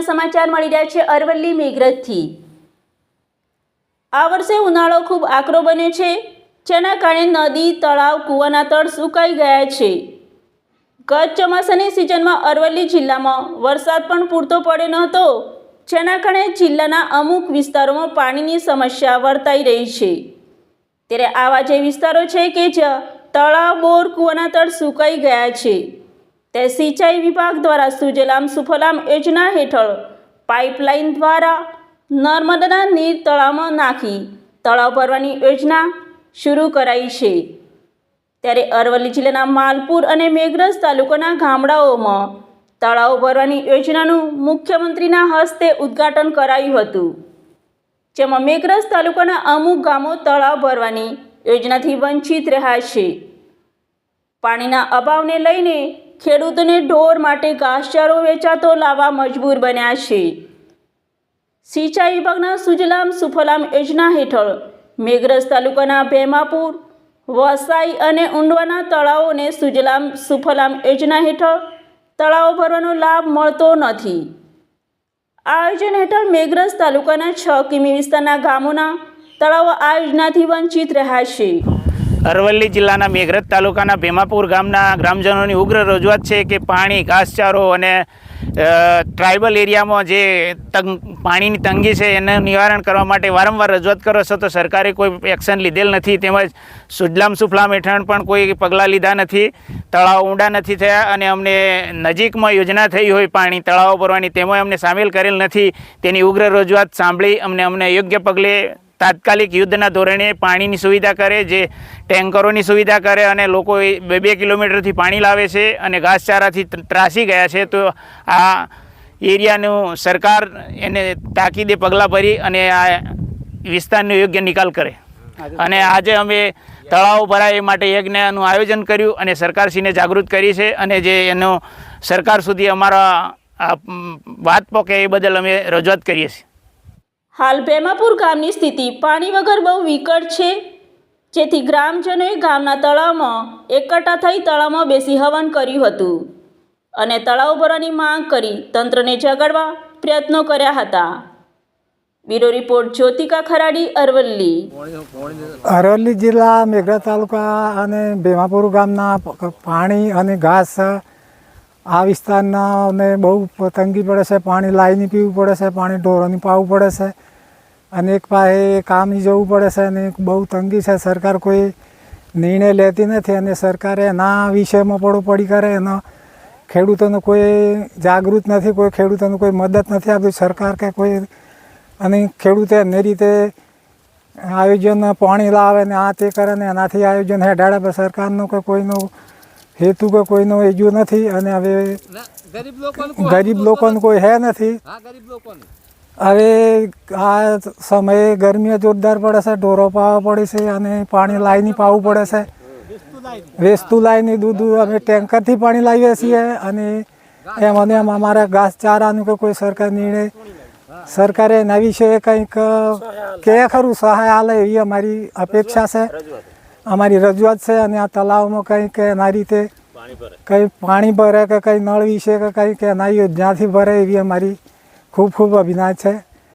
સમાચાર મળી રહ્યા છે અરવલ્લી મેઘરજથી. આ વર્ષે ઉનાળો ખૂબ આકરો બન્યો છે. જેના કારણે નદી, તળાવ, કૂવાના તળ સુકાઈ ગયા છે. ગત ચોમાસાની સિઝનમાં અરવલ્લી જિલ્લામાં વરસાદ પણ પૂરતો પડ્યો નહોતો, જેના કારણે જિલ્લાના અમુક વિસ્તારોમાં પાણીની સમસ્યા વર્તાઈ રહી છે. ત્યારે આવા જે વિસ્તારો છે કે જ્યાં તળાવ, બોર, કૂવાના તળ સુકાઈ ગયા છે. તે સિંચાઈ વિભાગ દ્વારા સુજલામ સુફલામ યોજના હેઠળ પાઇપલાઇન દ્વારા નર્મદાના નીર તળાવમાં નાખી તળાવ ભરવાની યોજના શરૂ કરાઈ છે. ત્યારે અરવલ્લી જિલ્લાના માલપુર અને મેઘરજ તાલુકાના ગામડાઓમાં તળાવ ભરવાની યોજનાનું મુખ્યમંત્રીના હસ્તે ઉદ્ઘાટન કરાયું હતું. જેમાં મેઘરજ તાલુકાના અમુક ગામો તળાવ ભરવાની યોજનાથી વંચિત રહ્યા છે. પાણીના અભાવને લઈને ખેડૂતોને ઢોર માટે ઘાસચારો વેચાતો લાવવા મજબૂર બન્યા છે. સિંચાઈ વિભાગના સુજલામ સુફલામ યોજના હેઠળ મેઘરજ તાલુકાના ભેમાપુર, વસાઈ અને ઊંડવાના તળાવોને સુજલામ સુફલામ યોજના હેઠળ તળાવો ભરવાનો લાભ મળતો નથી. આયોજન હેઠળ મેઘરજ તાલુકાના છ કિમી વિસ્તારના ગામોના તળાવો આ યોજનાથી વંચિત રહ્યા છે. અરવલ્લી જિલ્લાના મેઘરજ તાલુકાના ભીમાપુર ગામના ગ્રામજનોની ઉગ્ર રજૂઆત છે કે પાણી, ઘાસચારો અને ટ્રાઇબલ એરિયામાં જે તંગ, પાણીની તંગી છે એનું નિવારણ કરવા માટે વારંવાર રજૂઆત કરો છો તો સરકારે કોઈ એક્શન લીધેલ નથી. તેમજ સુજલામ સુફલામ હેઠળ પણ કોઈ પગલાં લીધા નથી. તળાવ ઊંડા નથી થયા અને અમને નજીકમાં યોજના થઈ હોય પાણી તળાવો ભરવાની તેમાં અમને સામેલ કરેલ નથી. તેની ઉગ્ર રજૂઆત સાંભળી અમને અમને યોગ્ય પગલે તાત્કાલિક યુદ્ધના ધોરણે પાણીની સુવિધા કરે જે ટેન્કરોની સુવિધા કરે અને લોકો એ બે બે કિલોમીટરથી પાણી લાવે છે અને ઘાસચારાથી ત્રાસી ગયા છે તો આ એરિયાનું સરકાર એને તાકીદે પગલાં ભરી અને આ વિસ્તારનો યોગ્ય નિકાલ કરે. અને આજે અમે તળાવો ભરાય એ માટે યજ્ઞનું આયોજન કર્યું અને સરકારશ્રીને જાગૃત કરી છે અને જે એનો સરકાર સુધી અમારા વાત પોકે એ બદલ અમે રજૂઆત કરીએ છીએ. હાલ ભેમાપુર ગામની સ્થિતિ પાણી વગર બહુ વિકટ છે. જેથી ગ્રામજનોએ ગામના તળાવમાં એકઠા થઈ તળાવમાં બેસી હવન કર્યું હતું અને તળાવ ભરવાની માંગ કરી તંત્રને જગાડવા પ્રયત્નો કર્યા હતા. Bureau report, Jyotika Kharadi, Aravalli. Aravalli જિલ્લા મેઘરા તાલુકા અને ભેમાપુર ગામના પાણી અને ઘાસ આ વિસ્તારનાને બહુ તંગી પડે છે, પાણી લાવીને પીવું પડે છે, પાણી ઢોરોને પાવું પડે છે. અને એક પાસે કામ જવું પડે છે અને બહુ તંગી છે. સરકાર કોઈ નિર્ણય લેતી નથી અને સરકારે એના વિષયમાં પડો પડી કરે એનો ખેડૂતોને કોઈ જાગૃત નથી, કોઈ ખેડૂતોને કોઈ મદદ નથી આપતી. સરકાર કે કોઈ અને ખેડૂતે એની રીતે આયોજન પાણી લાવે ને આ તે કરે ને એનાથી આયોજન હેડાડે સરકારનું કે કોઈનો હેતુ કે કોઈનો એજો નથી અને હવે ગરીબ લોકોને કોઈ હે નથી. હવે આ સમયે ગરમીઓ જોરદાર પડે છે ઢોરો પાવા પડે છે અને પાણી લાવીને પાવું પડે છે. વેસ્તું લાવીને દૂધ અમે ટેન્કરથી પાણી લાવીએ છીએ અને એમ અને એમ અમારા ઘાસચારાનું કે કોઈ સરકાર નિર્ણય સરકારે એના વિશે કંઈક કે ખરું સહાય આલે એવી અમારી અપેક્ષા છે. અમારી રજૂઆત છે અને આ તલાવમાં કંઈક એના રીતે કંઈ પાણી ભરે કે કંઈ નળ વિશે કે કંઈ કે એના જ્યાંથી ભરે એવી અમારી ખૂબ ખૂબ અભિનય છે.